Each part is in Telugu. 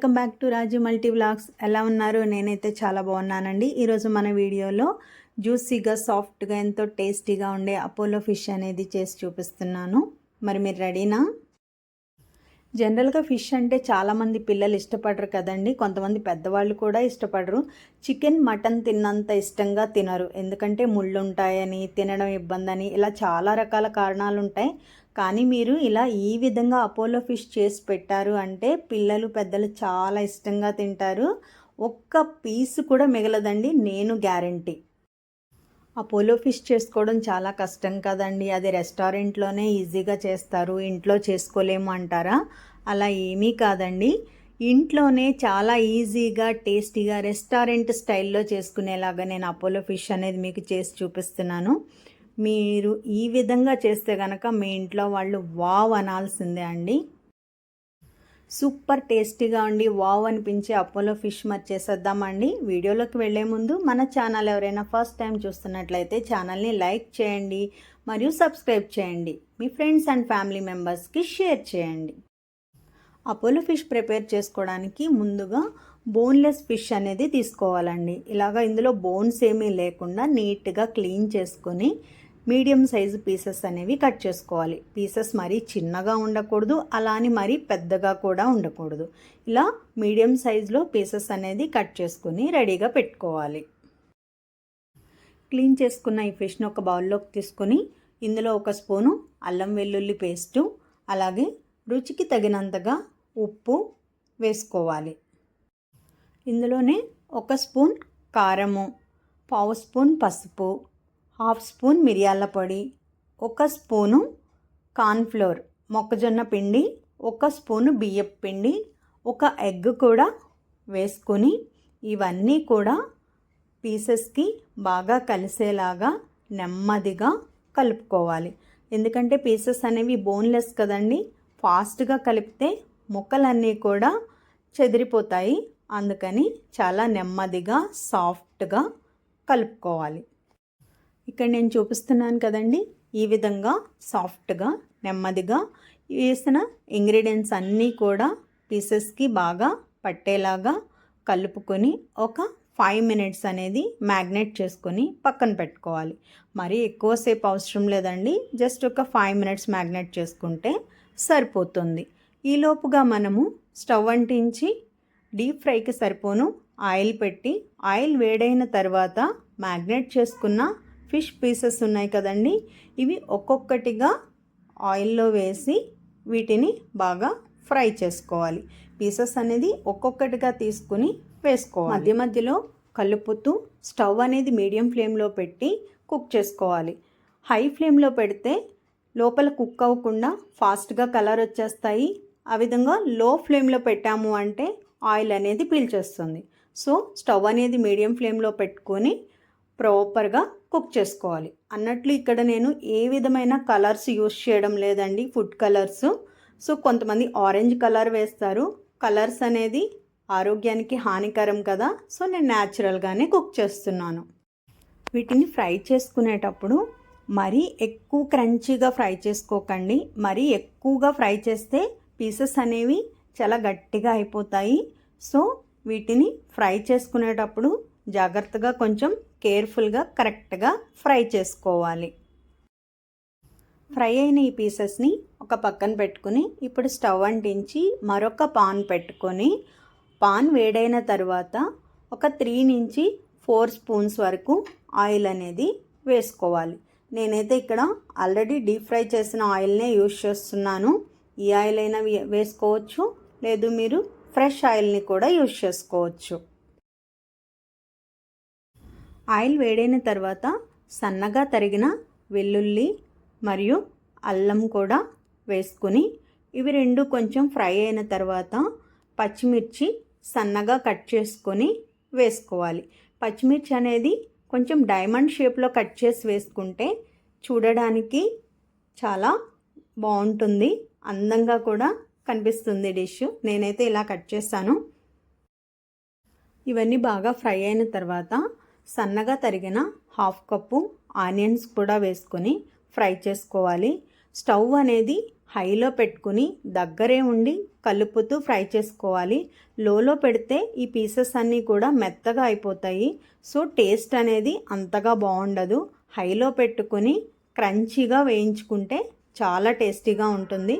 Welcome back to Raju multi vlogs. ఎలా ఉన్నారు? నేనైతే చాలా బాగున్నానండి. ఈరోజు మన వీడియోలో జ్యూసీగా సాఫ్ట్గా ఎంతో టేస్టీగా ఉండే అపోలో ఫిష్ అనేది చేసి చూపిస్తున్నాను. మరి మీరు రెడీనా? జనరల్గా ఫిష్ అంటే చాలామంది పిల్లలు ఇష్టపడరు కదండి. కొంతమంది పెద్దవాళ్ళు కూడా ఇష్టపడరు. చికెన్ మటన్ తిన్నంత ఇష్టంగా తినరు. ఎందుకంటే ముళ్ళు ఉంటాయని తినడం ఇబ్బంది అని ఇలా చాలా రకాల కారణాలు ఉంటాయి కానీ మీరు ఇలా ఈ విధంగా అపోలో ఫిష్ చేసి పెట్టారు అంటే పిల్లలు పెద్దలు చాలా ఇష్టంగా తింటారు. ఒక్క పీస్ కూడా మిగలదండి. నేను గ్యారంటీ. అపోలో ఫిష్ చేసుకోవడం చాలా కష్టం కదండి. అది రెస్టారెంట్లోనే ఈజీగా చేస్తారు. ఇంట్లో చేసుకోలేము అంటారా? అలా ఏమీ కాదండి. ఇంట్లోనే చాలా ఈజీగా టేస్టీగా రెస్టారెంట్ స్టైల్లో చేసుకునేలాగా నేను అపోలో ఫిష్ అనేది మీకు చేసి చూపిస్తున్నాను. మీరు ఈ విధంగా చేస్తే కనుక మీ ఇంట్లో వాళ్ళు వావ్ అనాల్సిందే అండి. సూపర్ టేస్టీగా ఉండి వావ్ అనిపించే అపోలో ఫిష్ మరి చేసేద్దామండి. వీడియోలోకి వెళ్ళే ముందు మన ఛానల్ ఎవరైనా ఫస్ట్ టైం చూస్తున్నట్లయితే ఛానల్ని లైక్ చేయండి మరియు సబ్స్క్రైబ్ చేయండి. మీ ఫ్రెండ్స్ అండ్ ఫ్యామిలీ మెంబర్స్కి షేర్ చేయండి. అపోలో ఫిష్ ప్రిపేర్ చేసుకోవడానికి ముందుగా బోన్లెస్ ఫిష్ అనేది తీసుకోవాలండి. ఇలాగ ఇందులో బోన్స్ ఏమీ లేకుండా నీట్గా క్లీన్ చేసుకొని మీడియం సైజు పీసెస్ అనేవి కట్ చేసుకోవాలి. పీసెస్ మరీ చిన్నగా ఉండకూడదు అలా అని మరీ పెద్దగా కూడా ఉండకూడదు. ఇలా మీడియం సైజులో పీసెస్ అనేది కట్ చేసుకుని రెడీగా పెట్టుకోవాలి. క్లీన్ చేసుకున్న ఈ ఫిష్ను ఒక బౌల్లోకి తీసుకొని ఇందులో ఒక స్పూను అల్లం వెల్లుల్లి పేస్టు అలాగే రుచికి తగినంతగా ఉప్పు వేసుకోవాలి. ఇందులోనే ఒక స్పూన్ కారము పావు స్పూన్ పసుపు హాఫ్ స్పూన్ మిరియాల పొడి ఒక స్పూను కార్న్ఫ్లోర్ మొక్కజొన్న పిండి ఒక స్పూను బియ్యపు పిండి ఒక ఎగ్ కూడా వేసుకొని ఇవన్నీ కూడా పీసెస్కి బాగా కలిసేలాగా నెమ్మదిగా కలుపుకోవాలి. ఎందుకంటే పీసెస్ అనేవి బోన్లెస్ కదండి ఫాస్ట్గా కలిపితే ముక్కలన్నీ కూడా చెదిరిపోతాయి. అందుకని చాలా నెమ్మదిగా సాఫ్ట్గా కలుపుకోవాలి. ఇక్కడ నేను చూపిస్తున్నాను కదండి ఈ విధంగా సాఫ్ట్గా నెమ్మదిగా వేసిన ఇంగ్రీడియంట్స్ అన్నీ కూడా పీసెస్కి బాగా పట్టేలాగా కలుపుకొని ఒక ఫైవ్ మినిట్స్ అనేది మ్యాగ్నేట్ చేసుకొని పక్కన పెట్టుకోవాలి. మరి ఎక్కువసేపు అవసరం లేదండి జస్ట్ ఒక ఫైవ్ మినిట్స్ మ్యాగ్నేట్ చేసుకుంటే సరిపోతుంది. ఈలోపుగా మనము స్టవ్ అంటించి డీప్ ఫ్రైకి సరిపోను ఆయిల్ పెట్టి ఆయిల్ వేడైన తర్వాత మ్యాగ్నేట్ చేసుకున్న ఫిష్ పీసెస్ ఉన్నాయి కదండి. ఇవి ఒక్కొక్కటిగా ఆయిల్లో వేసి వీటిని బాగా ఫ్రై చేసుకోవాలి. పీసెస్ అనేది ఒక్కొక్కటిగా తీసుకుని వేసుకోవాలి. మధ్య మధ్యలో కలుపుతూ స్టవ్ అనేది మీడియం ఫ్లేమ్లో పెట్టి కుక్ చేసుకోవాలి. హై ఫ్లేమ్లో పెడితే లోపల కుక్ అవ్వకుండా ఫాస్ట్గా కలర్ వచ్చేస్తాయి. ఆ విధంగా లో ఫ్లేమ్లో పెట్టాము అంటే ఆయిల్ అనేది పీల్చేస్తుంది. సో స్టవ్ అనేది మీడియం ఫ్లేమ్లో పెట్టుకొని ప్రాపర్గా కుక్ చేసుకోవాలి. అన్నట్లు ఇక్కడ నేను ఏ విధమైన కలర్స్ యూస్ చేయడం లేదండి ఫుడ్ కలర్స్. సో కొంతమంది ఆరెంజ్ కలర్ వేస్తారు. కలర్స్ అనేది ఆరోగ్యానికి హానికరం కదా. సో నేను న్యాచురల్గానే కుక్ చేస్తున్నాను. వీటిని ఫ్రై చేసుకునేటప్పుడు మరీ ఎక్కువ క్రంచీగా ఫ్రై చేసుకోకండి. మరీ ఎక్కువగా ఫ్రై చేస్తే పీసెస్ అనేవి చాలా గట్టిగా అయిపోతాయి. సో వీటిని ఫ్రై చేసుకునేటప్పుడు జాగ్రత్తగా కొంచెం కేర్ఫుల్గా కరెక్ట్గా ఫ్రై చేసుకోవాలి. ఫ్రై అయిన ఈ పీసెస్ని ఒక పక్కన పెట్టుకుని ఇప్పుడు స్టవ్ అంటించి మరొక పాన్ పెట్టుకొని పాన్ వేడైన తర్వాత ఒక త్రీ నుంచి ఫోర్ స్పూన్స్ వరకు ఆయిల్ అనేది వేసుకోవాలి. నేనైతే ఇక్కడ ఆల్రెడీ డీప్ ఫ్రై చేసిన ఆయిల్నే యూజ్ చేస్తున్నాను. ఈ ఆయిల్ అయినా వేసుకోవచ్చు. లేదు మీరు ఫ్రెష్ ఆయిల్ని కూడా యూజ్ చేసుకోవచ్చు. ఆయిల్ వేడైన తర్వాత సన్నగా తరిగిన వెల్లుల్లి మరియు అల్లం కూడా వేసుకుని ఇవి రెండు కొంచెం ఫ్రై అయిన తర్వాత పచ్చిమిర్చి సన్నగా కట్ చేసుకొని వేసుకోవాలి. పచ్చిమిర్చి అనేది కొంచెం డైమండ్ షేప్లో కట్ చేసి వేసుకుంటే చూడడానికి చాలా బాగుంటుంది. అందంగా కూడా కనిపిస్తుంది డిష్. నేనైతే ఇలా కట్ చేస్తాను. ఇవన్నీ బాగా ఫ్రై అయిన తర్వాత సన్నగా తరిగిన హాఫ్ కప్పు ఆనియన్స్ కూడా వేసుకొని ఫ్రై చేసుకోవాలి. స్టవ్ అనేది హైలో పెట్టుకుని దగ్గరే ఉండి కలుపుతూ ఫ్రై చేసుకోవాలి. లోలో పెడితే ఈ పీసెస్ అన్నీ కూడా మెత్తగా అయిపోతాయి. సో టేస్ట్ అనేది అంతగా బాగుండదు. హైలో పెట్టుకుని క్రంచీగా వేయించుకుంటే చాలా టేస్టీగా ఉంటుంది.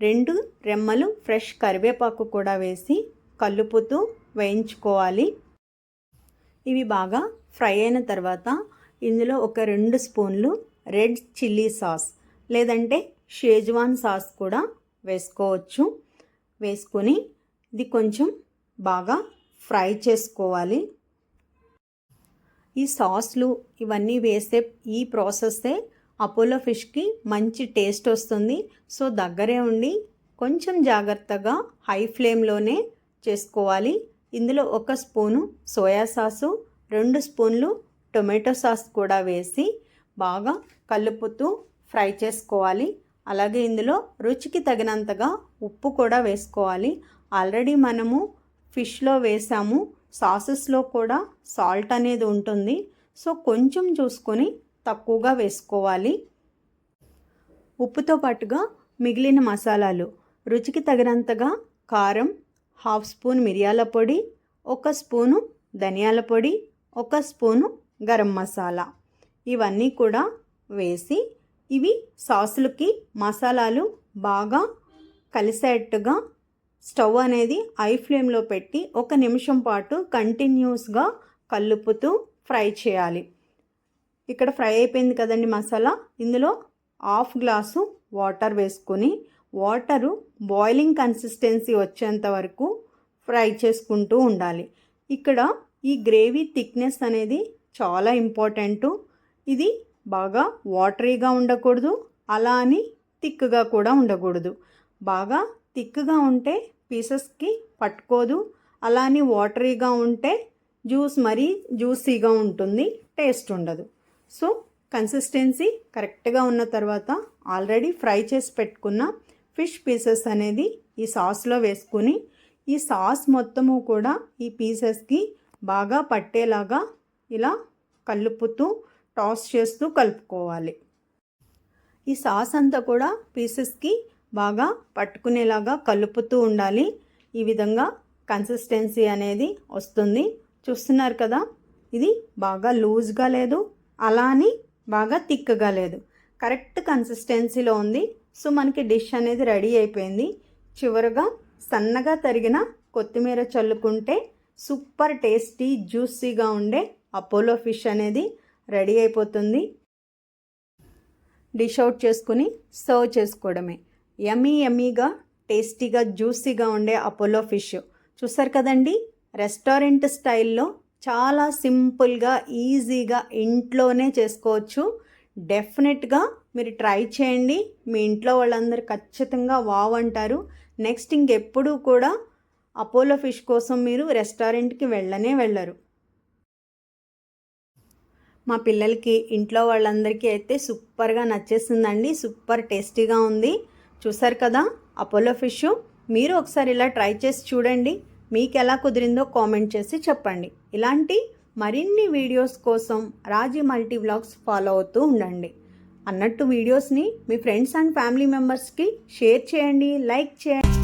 రెండు రెమ్మలు ఫ్రెష్ కరివేపాకు కూడా వేసి కలుపుతూ వేయించుకోవాలి. ఇవి బాగా ఫ్రై అయిన తర్వాత ఇందులో ఒక రెండు స్పూన్లు రెడ్ చిల్లీ సాస్ లేదంటే షేజ్వాన్ సాస్ కూడా వేసుకోవచ్చు. వేసుకొని ఇది కొంచెం బాగా ఫ్రై చేసుకోవాలి. ఈ సాస్లు ఇవన్నీ వేసే ఈ ప్రాసెస్సే అపోలో ఫిష్కి మంచి టేస్ట్ వస్తుంది. సో దగ్గరే ఉండి కొంచెం జాగ్రత్తగా హై ఫ్లేమ్లోనే చేసుకోవాలి. ఇందులో ఒక స్పూను సోయా సాసు రెండు స్పూన్లు టొమాటో సాస్ కూడా వేసి బాగా కలుపుతూ ఫ్రై చేసుకోవాలి. అలాగే ఇందులో రుచికి తగినంతగా ఉప్పు కూడా వేసుకోవాలి. ఆల్రెడీ మనము ఫిష్లో వేసాము. సాసెస్లో కూడా సాల్ట్ అనేది ఉంటుంది. సో కొంచెం చూసుకొని తక్కువగా వేసుకోవాలి. ఉప్పుతో పాటుగా మిగిలిన మసాలాలు. రుచికి తగినంతగా కారం హాఫ్ స్పూన్ మిరియాల పొడి ఒక స్పూను ధనియాల పొడి ఒక స్పూను గరం మసాలా. ఇవన్నీ కూడా వేసి ఇవి సాసులకి మసాలాలు బాగా కలిసేట్టుగా స్టవ్ అనేది ఐ ఫ్లేమ్లో పెట్టి ఒక నిమిషం పాటు కంటిన్యూస్గా కలుపుతూ ఫ్రై చేయాలి. ఇక్కడ ఫ్రై అయిపోయింది కదండి మసాలా. ఇందులో హాఫ్ గ్లాసు వాటర్ వేసుకొని వాటరు బాయిలింగ్ కన్సిస్టెన్సీ వచ్చేంత వరకు ఫ్రై చేసుకుంటూ ఉండాలి. ఇక్కడ ఈ గ్రేవీ థిక్నెస్ అనేది చాలా ఇంపార్టెంటు. ఇది బాగా వాటరీగా ఉండకూడదు అలా అని థిక్గా కూడా ఉండకూడదు. బాగా థిక్గా ఉంటే పీసెస్కి పట్టుకోదు అలా అని వాటరీగా ఉంటే జ్యూస్ మరీ జ్యూసీగా ఉంటుంది టేస్ట్ ఉండదు. సో కన్సిస్టెన్సీ కరెక్ట్గా ఉన్న తర్వాత ఆల్రెడీ ఫ్రై చేసి పెట్టుకున్న ఫిష్ పీసెస్ అనేది ఈ సాస్లో వేసుకుని ఈ సాస్ మొత్తము కూడా ఈ పీసెస్కి బాగా పట్టేలాగా ఇలా కలుపుతూ టాస్ చేస్తూ కలుపుకోవాలి. ఈ సాస్ అంతా కూడా పీసెస్కి బాగా పట్టుకునేలాగా కలుపుతూ ఉండాలి. ఈ విధంగా కన్సిస్టెన్సీ అనేది వస్తుంది. చూస్తున్నారు కదా ఇది బాగా లూజ్గా లేదు అలా అని బాగా థిక్గా లేదు. కరెక్ట్ కన్సిస్టెన్సీలో ఉంది. సో మనకి డిష్ అనేది రెడీ అయిపోయింది. చివరగా సన్నగా తరిగిన కొత్తిమీర చల్లుకుంటే సూపర్ టేస్టీ జ్యూసీగా ఉండే అపోలో ఫిష్ అనేది రెడీ అయిపోతుంది. డిష్ అవుట్ చేసుకుని సర్వ్ చేసుకోవడమే. యమీ యమీగా టేస్టీగా జ్యూసీగా ఉండే అపోలో ఫిష్. చూసారు కదండి? రెస్టారెంట్ స్టైల్లో చాలా సింపుల్గా ఈజీగా ఇంట్లోనే చేసుకోవచ్చు. డెఫినెట్గా మీరు ట్రై చేయండి. మీ ఇంట్లో వాళ్ళందరూ ఖచ్చితంగా వావ్ అంటారు. నెక్స్ట్ ఇంకెప్పుడు కూడా అపోలో ఫిష్ కోసం మీరు రెస్టారెంట్కి వెళ్ళనే వెళ్ళరు. మా పిల్లలకి ఇంట్లో వాళ్ళందరికీ అయితే సూపర్గా నచ్చేసిందండి. సూపర్ టేస్టీగా ఉంది. చూసారు కదా అపోలో ఫిష్. మీరు ఒకసారి ఇలా ట్రై చేసి చూడండి. మీకు ఎలా కుదిరిందో కామెంట్ చేసి చెప్పండి. ఇలాంటి మరిన్ని వీడియోస్ కోసం రాజీ మల్టీ వ్లాగ్స్ ఫాలో అవుతూ ఉండండి. అన్నట్టు వీడియోస్ని మీ ఫ్రెండ్స్ అండ్ ఫ్యామిలీ మెంబర్స్కి షేర్ చేయండి లైక్ చేయండి.